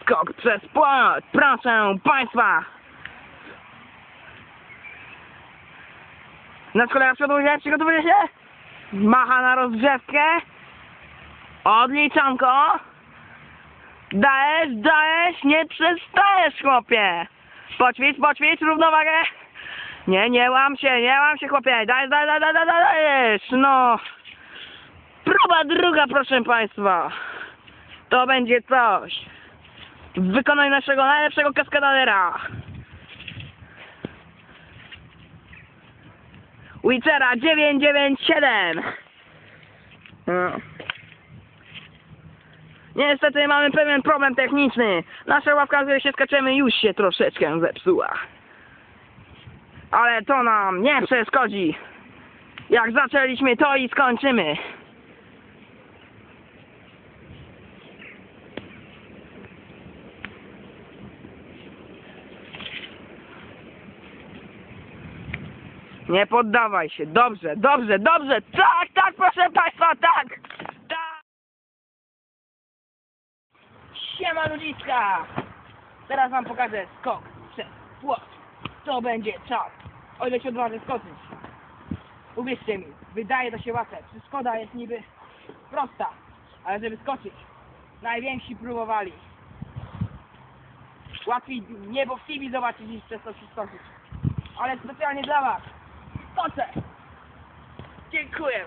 Skok przez płot, proszę państwa! Na szkole przedłużę, przygotowuje się? Macha na rozgrzewkę. Odliczanko. Dajesz, dajesz, nie przestajesz, chłopie. Poćwicz, poćwicz, równowagę. Nie, nie łam się, nie łam się, chłopie. Dajesz, dajesz, dajesz, dajesz, dajesz. No. Próba druga, proszę państwa. To będzie coś. Wykonaj naszego najlepszego kaskadera. Witchera 997. No. Niestety mamy pewien problem techniczny. Nasza ławka, z której się skaczemy, już się troszeczkę zepsuła. Ale to nam nie przeszkodzi. Jak zaczęliśmy, to i skończymy. Nie poddawaj się. Dobrze, dobrze, dobrze. Tak, tak, proszę państwa, tak. Tak. Siema ludziska. Teraz wam pokażę skok przez płot. To będzie czas. O ile się odważę skoczyć. Uwierzcie mi, wydaje to się łatwe. Przeszkoda jest niby prosta. Ale żeby skoczyć, najwięksi próbowali. Łatwiej niebo w zobaczyć niż przez to przeskoczyć. Ale specjalnie dla was. Skoczę! Dziękuję.